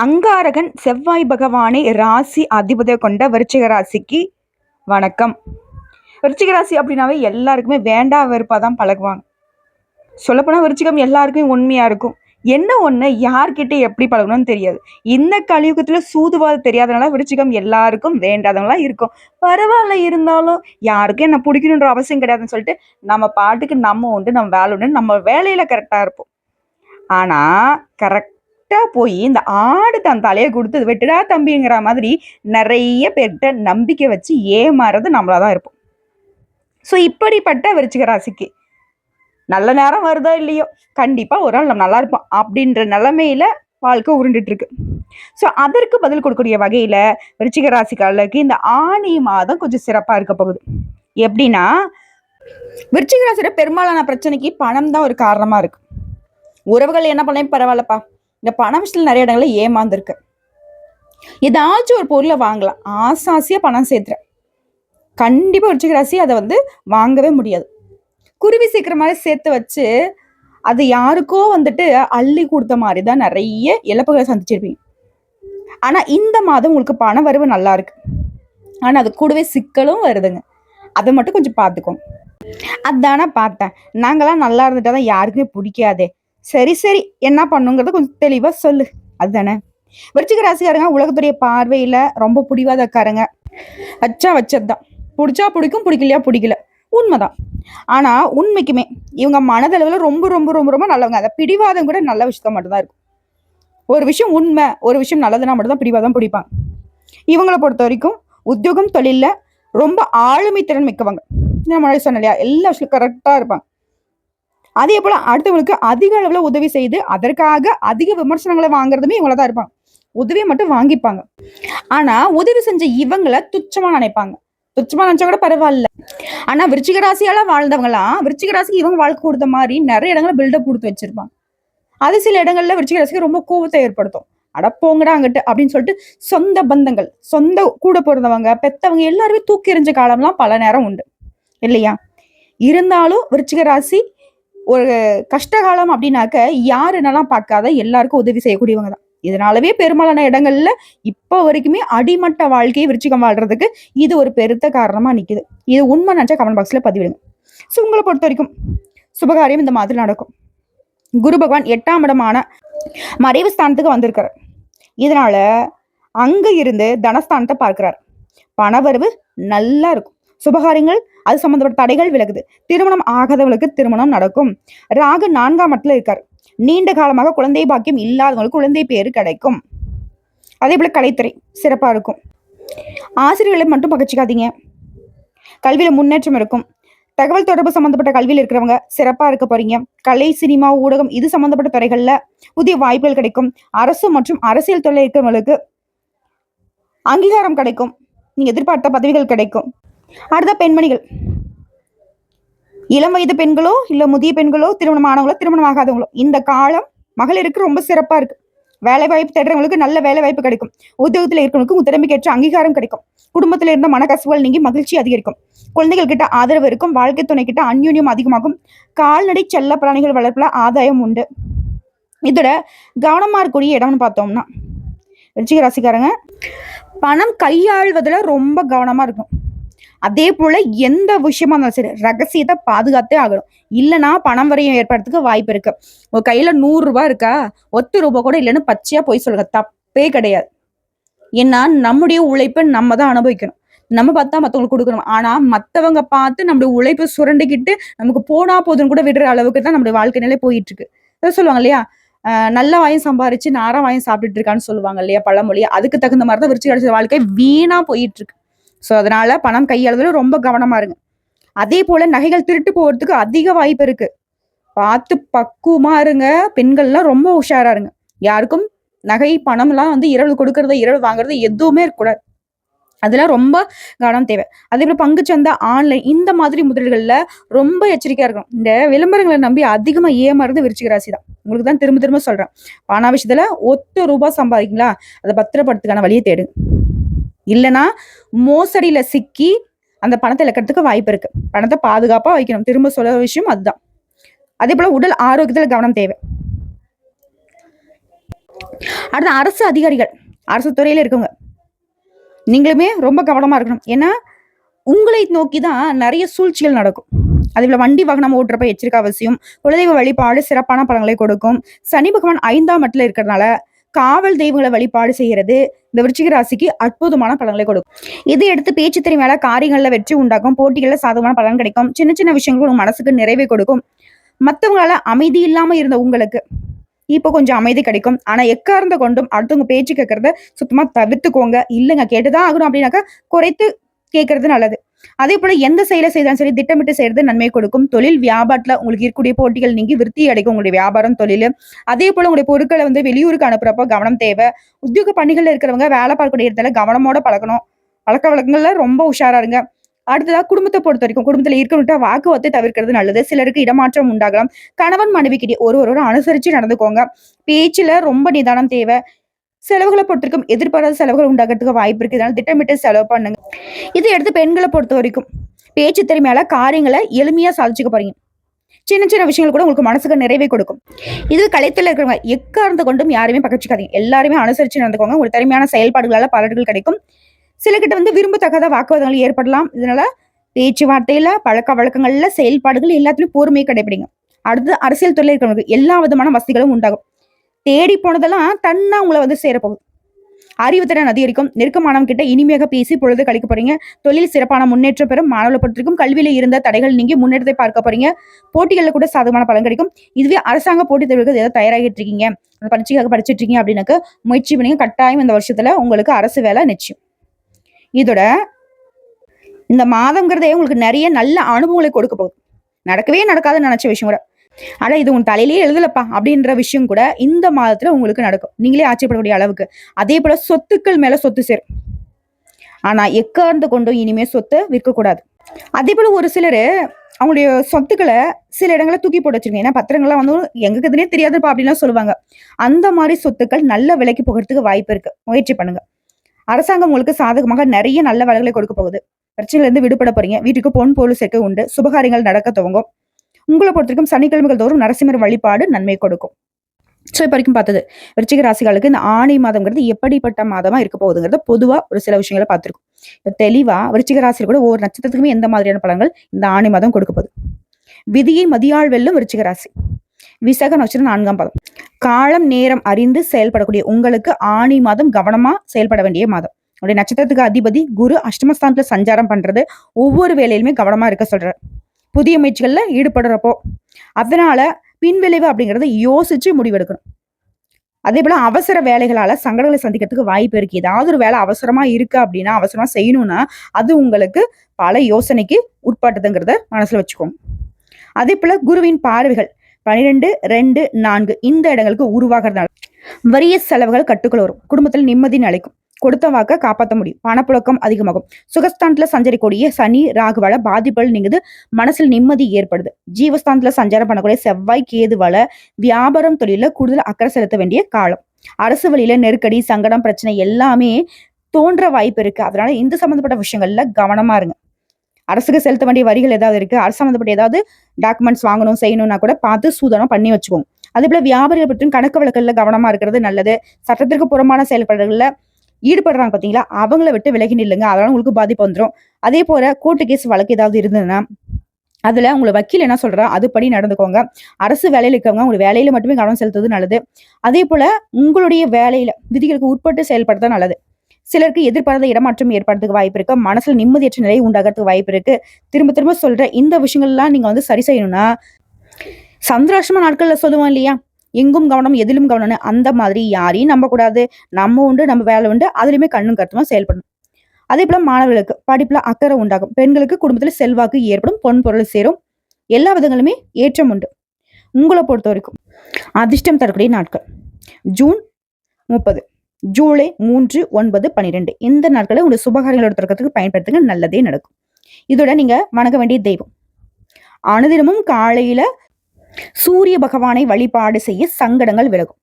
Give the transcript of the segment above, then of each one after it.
அங்காரகன் செவ்வாய் பகவானை ராசி அதிபதியை கொண்ட விருச்சிக ராசிக்கு வணக்கம். விருச்சிக ராசி அப்படின்னாவே எல்லாருக்குமே வேண்டா வெறுப்பாக தான் பழகுவாங்க. சொல்லப்போனால் விருச்சிகம் எல்லாருக்குமே உண்மையாக இருக்கும். என்ன ஒன்று யார்கிட்ட எப்படி பழகணும்னு தெரியாது. இந்த கலியுகத்தில் சூதுவாது தெரியாதனால விருச்சிகம் எல்லாருக்கும் வேண்டாதவங்களாம் இருக்கும். பரவாயில்ல இருந்தாலும் யாருக்கும் என்ன பிடிக்கணுன்ற அவசியம் கிடையாதுன்னு சொல்லிட்டு நம்ம பாட்டுக்கு நம்ம உண்டு நம்ம வேலை உண்டு நம்ம வேலையில் கரெக்டாக இருப்போம். ஆனால் கரெக்ட் கரெக்டாக போய் இந்த ஆடு தன் தலையை கொடுத்து வெட்டுடா தம்பிங்கிற மாதிரி நிறைய பேர்கிட்ட நம்பிக்கை வச்சு ஏமாறது நம்மளாக தான் இருப்போம். ஸோ இப்படிப்பட்ட விருச்சிக ராசிக்கு நல்ல நேரம் வருதோ இல்லையோ கண்டிப்பாக ஒரு நாள் நம்ம நல்லா இருப்போம் அப்படின்ற நிலமையில வாழ்க்கை உருண்டுட்டுருக்கு. ஸோ அதற்கு பதில் கொடுக்கக்கூடிய வகையில் விருச்சிக ராசிக்காரர்களுக்கு இந்த ஆணி மாதம் கொஞ்சம் சிறப்பாக இருக்க போகுது. எப்படின்னா விருச்சிக ராசியோட பெரும்பாலான பிரச்சனைக்கு பணம் தான் ஒரு காரணமாக இருக்கு. உறவுகள் என்ன பண்ணலாம் பரவாயில்லப்பா. இந்த பண விஷயத்தில் நிறைய இடங்களில் ஏமாந்துருக்கு. ஏதாச்சும் ஒரு பொருளை வாங்கலாம். ஆசாசியாக பணம் சேர்த்துறேன். கண்டிப்பாக விருச்சிக ராசி அதை வந்து வாங்கவே முடியாது. குருவி சீக்கிர மாதிரி சேர்த்து வச்சு அது யாருக்கோ வந்துட்டு அள்ளி கொடுத்த மாதிரி தான் நிறைய இழப்புகளை சந்திச்சிருப்பீங்க. ஆனால் இந்த மாதம் உங்களுக்கு பண வரவு நல்லா இருக்கு. ஆனால் அது கூடவே சிக்கலும் வருதுங்க. அதை மட்டும் கொஞ்சம் பார்த்துக்கோங்க. அதானே பார்த்தேன். நாங்களாம் நல்லா இருந்துட்டா தான் யாருக்குமே பிடிக்காதே. சரி சரி. என்ன பண்ணுங்கிறத கொஞ்சம் தெளிவாக சொல்லு. அதுதானே? விருச்சிக ராசிக்காரங்க உலகத்துடைய பார்வையில் ரொம்ப பிடிவாதக்காரங்க. வச்சா வச்சது தான் பிடிச்சா பிடிக்கும் பிடிக்கலையா பிடிக்கல. உண்மைதான். ஆனால் உண்மைக்குமே இவங்க மனதளவில் ரொம்ப ரொம்ப ரொம்ப ரொம்ப நல்லவங்க. அதை பிடிவாதம் கூட நல்ல விஷயத்த மட்டும்தான் இருக்கும். ஒரு விஷயம் உண்மை ஒரு விஷயம் நல்லதுன்னா மட்டும்தான் பிடிவாதம் பிடிப்பாங்க. இவங்களை பொறுத்த வரைக்கும் உத்தியோகம் தொழிலில் ரொம்ப ஆளுமை திறன் மிக்கவங்க. நான் முன்னாடி சொன்னேன் இல்லையா? எல்லா விஷயம் கரெக்டாக இருப்பாங்க. அதே போல் அடுத்தவங்களுக்கு அதிக அளவில் உதவி செய்து அதற்காக அதிக விமர்சனங்களை வாங்குறதுமே இவங்கள தான் இருப்பாங்க. உதவியை மட்டும் வாங்கிப்பாங்க. ஆனால் உதவி செஞ்ச இவங்களை துச்சமாக நினைப்பாங்க. துச்சமா நினைச்சா கூட பரவாயில்ல. ஆனா விருச்சிக ராசியால வாழ்ந்தவங்களாம் விருச்சிக ராசிக்கு இவங்க வாழ்க்கை கொடுத்த மாதிரி நிறைய இடங்களை பில்டப் கொடுத்து வச்சிருப்பாங்க. அது சில இடங்கள்ல விருச்சிக ராசிக்கு ரொம்ப கோபத்தை ஏற்படுத்தும். அடப்போங்கடா அங்கிட்டு அப்படின்னு சொல்லிட்டு சொந்த பந்தங்கள் சொந்த கூட பிறந்தவங்க பெத்தவங்க எல்லாருமே தூக்கி எறிஞ்ச காலம்லாம் பல நேரம் உண்டு. இல்லையா? இருந்தாலும் விருச்சிக ராசி ஒரு கஷ்டகாலம் அப்படின்னாக்க யாருன்னெல்லாம் பார்க்காத எல்லாருக்கும் உதவி செய்யக்கூடியவங்க தான். இதனாலவே பெரும்பாலான இடங்கள்ல இப்போ வரைக்குமே அடிமட்ட வாழ்க்கையை விருச்சிகம் வாழ்றதுக்கு இது ஒரு பெருத்த காரணமா நிக்குது. இது உண்மை நினச்சா கமெண்ட் பாக்ஸ்ல பதிவிடுங்க. ஸோ உங்களை பொறுத்த வரைக்கும் சுபகாரியம் இந்த மாதிரி நடக்கும். குரு பகவான் எட்டாம் இடமான மறைவு ஸ்தானத்துக்கு வந்திருக்காரு. இதனால அங்க இருந்து தனஸ்தானத்தை பார்க்கிறார். பணவரவு நல்லா இருக்கும். சுபகாரியங்கள் அது சம்பந்தப்பட்ட தடைகள் விலகுது. திருமணம் ஆகாதவங்களுக்கு திருமணம் நடக்கும். ராகு நான்காம் இடத்துல இருக்கார். நீண்ட காலமாக குழந்தை பாக்கியம் இல்லாதவங்களுக்கு குழந்தை பேரு கிடைக்கும். அதே போல கலைத்துறை சிறப்பாக இருக்கும். ஆசிரியர்களை மட்டும் பகச்சிக்காதீங்க. கல்வியில முன்னேற்றம் இருக்கும். தகவல் தொடர்பு சம்பந்தப்பட்ட கல்வியில் இருக்கிறவங்க சிறப்பாக இருக்க போறீங்க. கலை சினிமா ஊடகம் இது சம்பந்தப்பட்ட துறைகளில் புதிய வாய்ப்புகள் கிடைக்கும். அரசு மற்றும் அரசியல் துறை இருக்கிறவங்களுக்கு அங்கீகாரம் கிடைக்கும். நீங்க எதிர்பார்த்த பதவிகள் கிடைக்கும். அடுத்த பெண்மணிகள். இளம் வயது பெண்களோ இல்லை முதிய பெண்களோ திருமணம் ஆனவங்களோ திருமணம் ஆகாதவங்களோ இந்த காலம் மகளிருக்கு ரொம்ப சிறப்பாக இருக்கு. வேலை வாய்ப்பு தேடுறவங்களுக்கு நல்ல வேலை வாய்ப்பு கிடைக்கும். உத்தியோகத்தில் இருக்கிறவங்களுக்கு திறமைக்கேற்ற அங்கீகாரம் கிடைக்கும். குடும்பத்தில் இருந்த மனக்கசுவல் நீங்கி மகிழ்ச்சி அதிகரிக்கும். குழந்தைகள் கிட்ட ஆதரவு இருக்கும். வாழ்க்கை துணை கிட்ட அந்யூன்யம் அதிகமாகும். கால்நடை செல்ல பிராணிகள் வளர்ப்புல ஆதாயம் உண்டு. இதோட கவனமா இருக்கக்கூடிய இடம்னு பார்த்தோம்னா ரிச்சிக ராசிக்காரங்க பணம் கையாள்வதில் ரொம்ப கவனமா இருக்கும் அதே போல எந்த விஷயமா இருந்தாலும் சரி ரகசியத்தை பாதுகாத்தே ஆகணும். இல்லைன்னா பணம் வரையும் ஏற்படுறதுக்கு வாய்ப்பு இருக்கு. உங்க கையில நூறு ரூபாய் இருக்கா? ஒத்து ரூபாய் கூட இல்லைன்னு பச்சையா போய் சொல்லுங்க. தப்பே கிடையாது. ஏன்னா நம்முடைய உழைப்பை நம்ம தான் அனுபவிக்கணும். நம்ம பார்த்தா மற்றவங்களுக்கு கொடுக்கணும். ஆனா மற்றவங்க பார்த்து நம்மளுடைய உழைப்பை சுரண்டிக்கிட்டு நமக்கு போனா போதுன்னு கூட விடுற அளவுக்கு தான் நம்மளுடைய வாழ்க்கை நிலை போயிட்டு இருக்கு. அதான் சொல்லுவாங்க இல்லையா? நல்ல வாயம் சம்பாரிச்சு நாரா வாயம் சாப்பிட்டுட்டு இருக்கான்னு சொல்லுவாங்க இல்லையா பழமொழி? அதுக்கு தகுந்த மாதிரி தான் விருச்சி அடிச்ச வாழ்க்கை வீணா போயிட்டு இருக்கு. ஸோ அதனால பணம் கையாளுதல் ரொம்ப கவனமா இருங்க. அதே போல நகைகள் திருட்டு போகிறதுக்கு அதிக வாய்ப்பு இருக்கு. பார்த்து பக்குவமா இருங்க. பெண்கள்லாம் ரொம்ப உஷாரா இருங்க. யாருக்கும் நகை பணம்லாம் வந்து இரவு கொடுக்கறது இரவு வாங்குறது எதுவுமே இருக்கக்கூடாது அதெல்லாம் ரொம்ப கவனம் தேவை. அதே போல பங்குச்சந்தை ஆன்லைன் இந்த மாதிரி முதலீடுகளில் ரொம்ப எச்சரிக்கையாக இருக்கணும். இந்த விளம்பரங்களை நம்பி அதிகமாக ஏமாறது விருச்சிக ராசி தான் உங்களுக்கு தான் திரும்ப திரும்ப சொல்கிறேன் பண விஷயத்தில் ஒத்த ரூபாய் சம்பாதிக்கீங்களா? அதை பத்திரப்படுத்துக்கான வழியை தேடுங்க. இல்லைன்னா மோசடியில சிக்கி அந்த பணத்தை இழக்கிறதுக்கு வாய்ப்பு இருக்கு. பணத்தை பாதுகாப்பா வைக்கணும். திரும்ப சொல்ல விஷயம் அதுதான். அதே போல உடல் ஆரோக்கியத்துல கவனம் தேவை. அடுத்து அரசு அதிகாரிகள் அரசு துறையில இருக்கவங்க. நீங்களுமே ரொம்ப கவனமா இருக்கணும். ஏன்னா உங்களை நோக்கி தான் நிறைய சூழ்ச்சிகள் நடக்கும். அதே வண்டி வாகனம் ஓட்டுறப்ப எச்சரிக்கை அவசியம். குலதெய்வ வழிபாடு சிறப்பான பலன்களை கொடுக்கும். சனி பகவான் ஐந்தாம் மட்டில் இருக்கிறதுனால காவல் தெய்வங்களை வழிபாடு செய்கிறது இந்த விருச்சிக ராசிக்கு அற்புதமான பலன்களை கொடுக்கும். இதை எடுத்து பேச்சு திறமையால காரியங்களில் வெற்றி உண்டாக்கும் போட்டிகளில் சாதகமான பலன் கிடைக்கும் சின்ன சின்ன விஷயங்கள் உங்க மனசுக்கு நிறைவை கொடுக்கும். மற்றவங்களால அமைதி இல்லாம இருந்த உங்களுக்கு இப்போ கொஞ்சம் அமைதி கிடைக்கும். ஆனா எக்கார்ந்த கொண்டும் அடுத்தவங்க பேச்சு கேட்கறத சுத்தமா தவிர்த்துக்கோங்க. இல்லைங்க கேட்டுதான் ஆகணும் அப்படின்னாக்கா குறைத்து கேட்கறது நல்லது. அதே போல எந்த செயலை செய்தாலும் சரி திட்டமிட்டு செய்யறது நன்மை கொடுக்கும். தொழில் வியாபாரத்துல உங்களுக்கு இருக்கக்கூடிய போட்டிகள் நீங்கி விருத்தி அடைக்கும். உங்களுடைய வியாபாரம் தொழில். அதே போல உங்களுடைய பொருட்களை வந்து வெளியூருக்கு அனுப்புறப்போ கவனம் தேவை. உத்தியோக பணிகள்ல இருக்கிறவங்க வேலை பார்க்கக்கூடிய இடத்துல கவனமோட பழக்கணும் பழக்க வழக்கங்கள்ல ரொம்ப உஷாரா இருங்க. அடுத்ததா குடும்பத்தை பொறுத்த வரைக்கும் குடும்பத்துல இருக்கணுட்ட வாக்குவத்தை தவிர்க்கிறது நல்லது. சிலருக்கு இடமாற்றம் உண்டாகலாம். கணவன் மனைவி கிட்டே ஒரு ஒரு அனுசரிச்சு நடந்துக்கோங்க. பேச்சுல ரொம்ப நிதானம் தேவை. செலவுகளை பொறுத்திருக்கும். எதிர்பாராத செலவுகள் உண்டாகிறதுக்கு வாய்ப்பு இருக்கு. இதனால திட்டமிட்டு செலவு பண்ணுங்க. இதை எடுத்து பெண்களை பொறுத்த வரைக்கும் பேச்சு திறமையால காரியங்களை எளிமையா சாதிச்சுக்க போறீங்க. சின்ன சின்ன விஷயங்கள் கூட உங்களுக்கு மனசுக்கு நிறைவே கொடுக்கும். இது கலைத்துல இருக்கிறவங்க எக்கார்ந்து கொண்டும் யாருமே பகச்சிக்காதீங்க. எல்லாருமே அனுசரிச்சு நடந்துக்கோங்க. உங்களுக்கு திறமையான செயல்பாடுகளால பலன்கள் கிடைக்கும். சில கிட்ட வந்து விரும்பத்தக்கத வாக்குவாதங்கள் ஏற்படலாம். இதனால பேச்சுவார்த்தையில பழக்க வழக்கங்கள்ல செயல்பாடுகள் எல்லாத்துலயும் பொறுமையை கடைபிடிங்க அடுத்து அரசியல் துறையில் இருக்கிறவங்களுக்கு எல்லா விதமான வசதிகளும் உண்டாகும். தேடி போனதெல்லாம் தன்னா உங்களை வந்து சேரப்போகுது அறிவுத்திறன் அதிகரிக்கும். நெருக்கமானவங்க கிட்ட இனிமையாக பேசி பொழுது கழிக்க போறீங்க. தொழில் சிறப்பான முன்னேற்றம் பெறும். மாணவர்களை கல்வியில இருந்த தடைகள் நீங்கி முன்னேற்றத்தை பார்க்க போறீங்க. போட்டிகளில் கூட சாதகமான பலன் கிடைக்கும். இதுவே அரசாங்க போட்டித் தேர்வுக்கு ஏதாவது தயாராகிட்டு இருக்கீங்க? அந்த பரீட்சைக்காக படிச்சிட்டு இருக்கீங்க அப்படின்னாக்க முயற்சி பண்ணீங்க. கட்டாயம் இந்த வருஷத்துல உங்களுக்கு அரசு வேலை நிச்சயம். இதோட இந்த மாதங்கிறதே உங்களுக்கு நிறைய நல்ல அனுபவங்களை கொடுக்க போகுது. நடக்கவே நடக்காதுன்னு நினைச்ச விஷயம் கூட. ஆனால் இது உன் தலையிலேயே எழுதலப்பா அப்படின்ற விஷயம் கூட இந்த மாதத்தில் உங்களுக்கு நடக்கும். நீங்களே ஆச்சரியப்படக்கூடிய அளவுக்கு. அதே போல் சொத்துக்கள் மேலே சொத்து சேரும். ஆனால் எக்கார்ந்து கொண்டும் இனிமேல் சொத்தை விற்கக்கூடாது. அதே போல் ஒரு சிலர் அவங்களுடைய சொத்துக்களை சில இடங்களை தூக்கி போட்டு வச்சிருக்கேன் ஏன்னா பத்திரங்கள்லாம் வந்து எங்களுக்கு எதுனே தெரியாதுப்பா அப்படின்லாம் சொல்லுவாங்க. அந்த மாதிரி சொத்துக்கள் நல்ல விலைக்கு போகிறதுக்கு வாய்ப்பு இருக்கு. முயற்சி பண்ணுங்க. அரசாங்கம் உங்களுக்கு சாதகமாக நிறைய நல்ல வேலைகளை கொடுக்க போகுது. பிரச்சனையிலேருந்து விடுபட போறீங்க. வீட்டுக்கு பொன் பொருள் சேர்க்க உண்டு. சுபகாரியங்கள் நடக்க துவங்கும். உங்களை பொறுத்திருக்கும் சனிக்கிழமைகள் தோறும் நரசிம்மர் வழிபாடு நன்மை கொடுக்கும். ஸோ இப்போ வரைக்கும் பார்த்தது விருச்சிக ராசிகளுக்கு இந்த ஆணை மாதம்ங்கிறது எப்படிப்பட்ட மாதமா இருக்க போகுதுங்கிறத பொதுவா ஒரு சில விஷயங்களை பார்த்துருக்கோம். இப்போ தெளிவா விருச்சிக ராசியில் கூட ஒவ்வொரு நட்சத்திரத்துக்குமே எந்த மாதிரியான பலன்கள் இந்த ஆணை மாதம் கொடுக்க போகுது. விதியை மதியாள் வெல்லும் விருச்சிக ராசி. விசக நட்சத்திரம் நான்காம் பாதம். காலம் நேரம் அறிந்து செயல்படக்கூடிய உங்களுக்கு ஆணி மாதம் கவனமா செயல்பட வேண்டிய மாதம். உடைய நட்சத்திரத்துக்கு அதிபதி குரு அஷ்டமஸ்தானத்துல சஞ்சாரம் பண்றது ஒவ்வொரு வேலையிலுமே கவனமா இருக்க சொல்றாரு. புதிய முயற்சிகளில் ஈடுபடுறப்போ. அதனால பின்விளைவு அப்படிங்கிறத யோசிச்சு முடிவெடுக்கணும். அதே போல அவசர வேலைகளால சங்கடங்களை சந்திக்கிறதுக்கு வாய்ப்பு இருக்கு. ஏதாவது ஒரு வேலை அவசரமா இருக்கு அப்படின்னா அவசரமா செய்யணும்னா அது உங்களுக்கு பல யோசனைக்கு உட்பட்டதுங்கிறத மனசுல வச்சுக்கோங்க. அதே போல குருவின் பார்வைகள் பனிரெண்டு ரெண்டு நான்கு இந்த இடங்களுக்கு உருவாகிறதுனால வரிய செலவுகள் கட்டுக்குள் வரும். குடும்பத்தில் நிம்மதி நிலைக்கும். கொடுத்த வாக்க காப்பாற்ற முடியும். பணப்புழக்கம் அதிகமாகும். சுகஸ்தானத்துல சஞ்சரிக்கூடிய சனி ராகுவால பாதிப்புகள் நீங்குது. மனசில் நிம்மதி ஏற்படுது. ஜீவஸ்தானத்துல சஞ்சாரம் பண்ணக்கூடிய செவ்வாய் கேதுவால வியாபாரம் தொழில கூடுதல் அக்கறை செலுத்த வேண்டிய காலம். அரசு வழியில நெருக்கடி சங்கடம் பிரச்சனை எல்லாமே தோன்ற வாய்ப்பு இருக்கு. அதனால இந்த சம்பந்தப்பட்ட விஷயங்கள்ல கவனமா இருங்க. அரசுக்கு செலுத்த வேண்டிய வரிகள் ஏதாவது இருக்கு. அரசு சம்பந்தப்பட்ட ஏதாவது டாக்குமெண்ட்ஸ் வாங்கணும் செய்யணும்னா கூட பார்த்து சூதனம் பண்ணி வச்சுக்கோங்க. அதே போல வியாபாரிகள் பற்றியும் கணக்கு வழக்கில் கவனமா இருக்கிறது நல்லது. சட்டத்திற்கு புறமான செயல்பாடுகளில் ஈடுபடுறாங்க பார்த்தீங்களா அவங்கள விட்டு விலகி நில்லுங்க. அதனால உங்களுக்கு பாதிப்பு வந்துடும் அதே போல கோர்ட்டு கேஸ் வழக்கு ஏதாவது இருந்ததுன்னா அதில் உங்களை வக்கீல் என்ன சொல்கிறா அதுபடி நடந்துக்கோங்க. அரசு வேலையில் இருக்கவங்க உங்களுக்கு வேலையில் மட்டுமே கவனம் செலுத்துவது நல்லது. அதே போல் உங்களுடைய வேலையில் விதிகளுக்கு உட்பட்டு செயல்படுறது நல்லது. சிலருக்கு எதிர்பாராத இடமாற்றம் ஏற்படுறதுக்கு வாய்ப்பு இருக்கு. மனசுல நிம்மதியற்ற நிலை உண்டாகிறதுக்கு வாய்ப்பு இருக்கு. திரும்ப திரும்ப சொல்ற இந்த விஷயங்கள்லாம் நீங்க வந்து சரி செய்யணும்னா சந்திராஷ்டம நாட்கள்ல சொல்லுவோம் இல்லையா? எங்கும் கவனம் எதிலும் கவனம்னு அந்த மாதிரி யாரையும் நம்பக்கூடாது. நம்ம உண்டு நம்ம வேலை உண்டு அதுலேயுமே கண்ணும் கருத்துமா செயல்படணும். அதே போல மாணவர்களுக்கு படிப்புல அக்கறை உண்டாகும். பெண்களுக்கு குடும்பத்தில் செல்வாக்கு ஏற்படும் பொன் பொருள் சேரும். எல்லா விதங்களுமே ஏற்றம் உண்டு. உங்களை பொறுத்த வரைக்கும் அதிர்ஷ்டம் தரக்கூடிய நாட்கள். ஜூன் முப்பது ஜூலை மூன்று ஒன்பது பன்னிரெண்டு இந்த நாட்களை உங்கள் சுபகாரியங்களோட தொடக்கத்துக்கு பயன்படுத்துங்க. நல்லதே நடக்கும். இதோட நீங்க வணங்க வேண்டிய தெய்வம். அனுதினமும் காலையில சூரிய பகவானை வழிபாடு செய்ய சங்கடங்கள் விலகும்.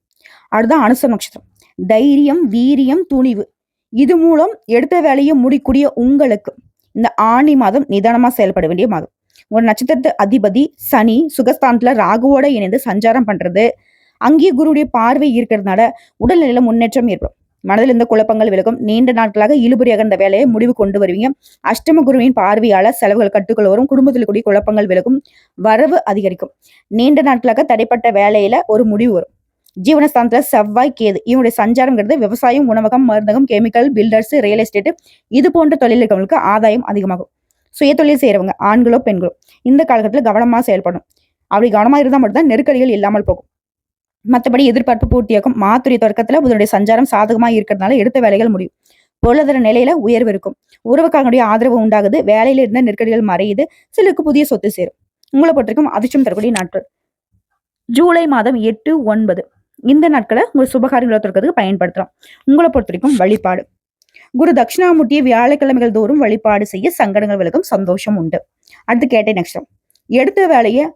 அடுதான் அனுச நட்சத்திரம். தைரியம் வீரியம் துணிவு. இது மூலம் எடுத்த வேலையை முடிக்கூடிய உங்களுக்கு இந்த ஆணி மாதம் நிதானமா செயல்பட வேண்டிய மாதம். ஒரு நட்சத்திரத்து அதிபதி சனி சுகஸ்தானத்துல ராகுவோட இணைந்து சஞ்சாரம் பண்றது. அங்கேயே குருவுடைய பார்வை இருக்கிறதுனால உடல்நிலையில முன்னேற்றம் ஏற்படும். மனதில் இருந்த குழப்பங்கள் விலகும். நீண்ட நாட்களாக இழுபறி அகர்ந்த வேலையை முடிவு கொண்டு வருவீங்க. அஷ்டம குருவின் பார்வையாளர் செலவுகள் கட்டுக்குள் வரும். குடும்பத்தில் கூடிய குழப்பங்கள் விலகும். வரவு அதிகரிக்கும். நீண்ட நாட்களாக தடைப்பட்ட வேலையில ஒரு முடிவு வரும். ஜீவனஸ்தானத்துல செவ்வாய் கேது. இவனுடைய சஞ்சாரங்கிறது விவசாயம் உணவகம் மருந்தகம் கெமிக்கல் பில்டர்ஸ் ரியல் எஸ்டேட் இது போன்ற தொழில்களுக்கு ஆதாயம் அதிகமாகும். சுய தொழில் செய்யறவங்க ஆண்களோ பெண்களோ இந்த காலகட்டத்தில் கவனமா செயல்படும் அப்படி கவனமா இருந்தால் மட்டும்தான் நெருக்கடிகள் இல்லாமல் போகும். மற்றபடி எதிர்பார்ப்பு பூர்த்தியாகும் மாத்துரை தொடக்கத்துல புதனுடைய சஞ்சாரம் சாதகமா இருக்கிறதுனால எடுத்த வேலைகள் முடியும். பொருளாதார நிலையில உயர்வு இருக்கும். உறவுக்காரனுடைய ஆதரவு உண்டாகுது. வேலையில இருந்த நெருக்கடிகள் மறையுது. சிலருக்கு புதிய சொத்து சேரும். உங்களை பொறுத்திருக்கும் அதிர்ஷ்டம் தரக்கூடிய நாட்கள். ஜூலை மாதம் எட்டு ஒன்பது. இந்த நாட்களை உங்கள் சுபகாரியங்களை தொடக்கிறதுக்கு பயன்படுத்தலாம். உங்களை பொறுத்த வரைக்கும் வழிபாடு. குரு தட்சிணாமூர்த்தியை வியாழக்கிழமைகள் தோறும் வழிபாடு செய்ய சங்கடங்கள் விலகும் சந்தோஷம் உண்டு. அடுத்து கேட்டேன் நட்சத்திரம். எடுத்த வேலையை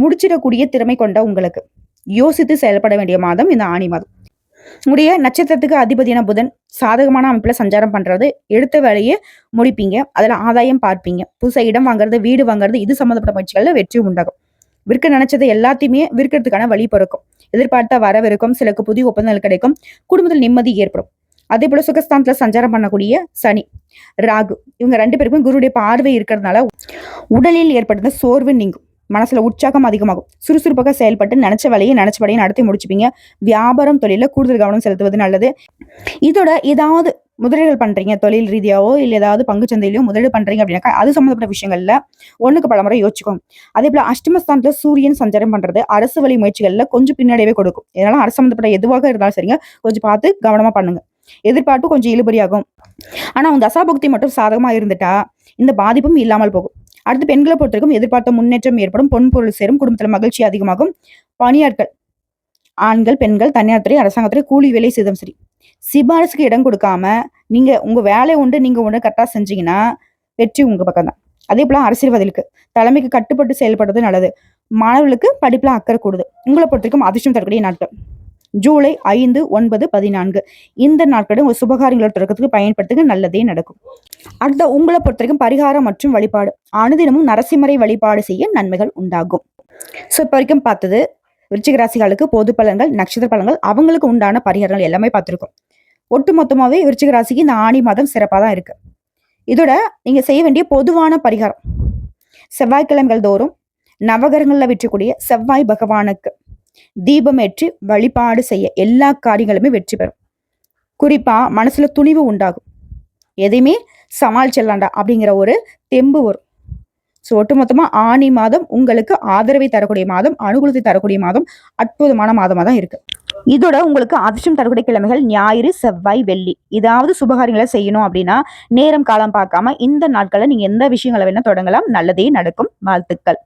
முடிச்சிடக்கூடிய திறமை கொண்ட உங்களுக்கு. யோசித்து செயல்பட வேண்டிய மாதம் இந்த ஆணி மாதம். உங்களுடைய நட்சத்திரத்துக்கு அதிபதியான புதன் சாதகமான அமைப்புல சஞ்சாரம் பண்றது. எடுத்த வேலையை முடிப்பீங்க. அதுல ஆதாயம் பார்ப்பீங்க. புதுசாக இடம் வாங்குறது வீடு வாங்குறது இது சம்மந்தப்பட்ட முயற்சிகளில் வெற்றி உண்டாகும். விற்க நினைச்சதை எல்லாத்தையுமே விற்கிறதுக்கான வழி பிறக்கும். எதிர்பார்த்த வரவிருக்கும். சிலருக்கு புதிய ஒப்பந்தங்கள் கிடைக்கும். குடும்பத்தில் நிம்மதி ஏற்படும். அதே போல சுகஸ்தானத்துல சஞ்சாரம் பண்ணக்கூடிய சனி ராகு இவங்க ரெண்டு பேருக்கும் குருடைய பார்வை இருக்கிறதுனால உடலில் ஏற்படுத்த சோர்வு நீங்கும். மனசுல உற்சாகம் அதிகமாகும். சுறுசுறுப்பாக செயல்பட்டு நினைச்ச வேலையை நினைச்ச நடத்தி முடிச்சுப்பீங்க. வியாபாரம் தொழில கூடுதல் கவனம் செலுத்துவது நல்லது. இதோட ஏதாவது முதலீடுகள் பண்றீங்க தொழில் ரீதியாவோ இல்லை ஏதாவது பங்கு சந்தையிலயோ முதலீடு பண்றீங்க அப்படின்னாக்கா அது சம்மந்தப்பட்ட விஷயங்கள்ல ஒண்ணுக்கு பல முறை யோசிச்சுக்கோங்க. அதே போல அஷ்டமஸ்தானத்துல சூரியன் சஞ்சாரம் பண்றது அரசு வழி முயற்சிகள்ல கொஞ்சம் பின்னடைவே கொடுக்கும். இதனால அரசு சம்மந்தப்பட்ட எதுவாக இருந்தாலும் சரிங்க கொஞ்சம் பார்த்து கவனமா பண்ணுங்க. எதிர்பார்ப்பு கொஞ்சம் இழுபறியாகும். ஆனா அவங்க தசாபக்தி மட்டும் சாதகமா இருந்துட்டா இந்த பாதிப்பும் இல்லாமல் போகும். அடுத்து பெண்களை பொறுத்தவரைக்கும் எதிர்பார்த்த முன்னேற்றம் ஏற்படும் பொன் பொருள் சேரும் குடும்பத்தில் மகிழ்ச்சி அதிகமாகும். பணியாட்கள் ஆண்கள் பெண்கள் தனியார் துறை அரசாங்கத்துறை கூலி வேலை செய்தும் சரி. சிபாரிசுக்கு இடம் கொடுக்காம நீங்க உங்க வேலை உண்டு நீங்க ஒன்று கரெக்டாக செஞ்சீங்கன்னா வெற்றி உங்க பக்கம் தான். அதே போல அரசியல்வாதிகளுக்கு தலைமைக்கு கட்டுப்பட்டு செயல்படுறது நல்லது. மாணவர்களுக்கு படிப்புல அக்கறை கூடுது. உங்களை பொறுத்தவரைக்கும் அதிர்ஷ்டம் தரக்கூடிய நாட்கள். ஜூலை ஐந்து ஒன்பது பதினான்கு. இந்த நாட்களை உங்கள் சுபகாரியங்களோட தொடக்கத்துக்கு பயன்படுத்துங்க நல்லதே நடக்கும். அடுத்த உங்களை பொறுத்தவரைக்கும் பரிகாரம் மற்றும் வழிபாடு. அனுதினமும் நரசிம்மரை வழிபாடு செய்ய நன்மைகள் உண்டாகும். ஸோ இப்போ வரைக்கும் பார்த்தது விருச்சிக ராசிகளுக்கு பொது பலன்கள் நட்சத்திர பலன்கள் அவங்களுக்கு உண்டான பரிகாரங்கள் எல்லாமே பார்த்துருக்கோம். ஒட்டு மொத்தமாகவே விருச்சிக ராசிக்கு இந்த ஆணி மாதம் சிறப்பாக தான் இருக்கு. இதோட நீங்க செய்ய வேண்டிய பொதுவான பரிகாரம் செவ்வாய்க்கிழமைகள் தோறும் நவகரங்களில் விற்றக்கூடிய செவ்வாய் பகவானுக்கு தீபம் ஏற்றி வழிபாடு செய்ய எல்லா காரியங்களுமே வெற்றி பெறும். குறிப்பா மனசுல துணிவு உண்டாகும். எதையுமே சமாளிச்சிடலாண்டா அப்படிங்கிற ஒரு தெம்பு வரும். ஸோ ஒட்டுமொத்தமாக ஆணி மாதம் உங்களுக்கு ஆதரவை தரக்கூடிய மாதம் அனுகூலத்தை தரக்கூடிய மாதம் அற்புதமான மாதமாக தான் இருக்குது இதோட உங்களுக்கு அதிர்ஷ்டம் தரக்கூடிய கிழமைகள் ஞாயிறு செவ்வாய் வெள்ளி. ஏதாவது சுபகாரியங்களை செய்யணும் அப்படின்னா நேரம் காலம் பார்க்காம இந்த நாட்களில் நீங்கள் எந்த விஷயங்களை வேணால் தொடங்கலாம். நல்லதே நடக்கும். வாழ்த்துக்கள்.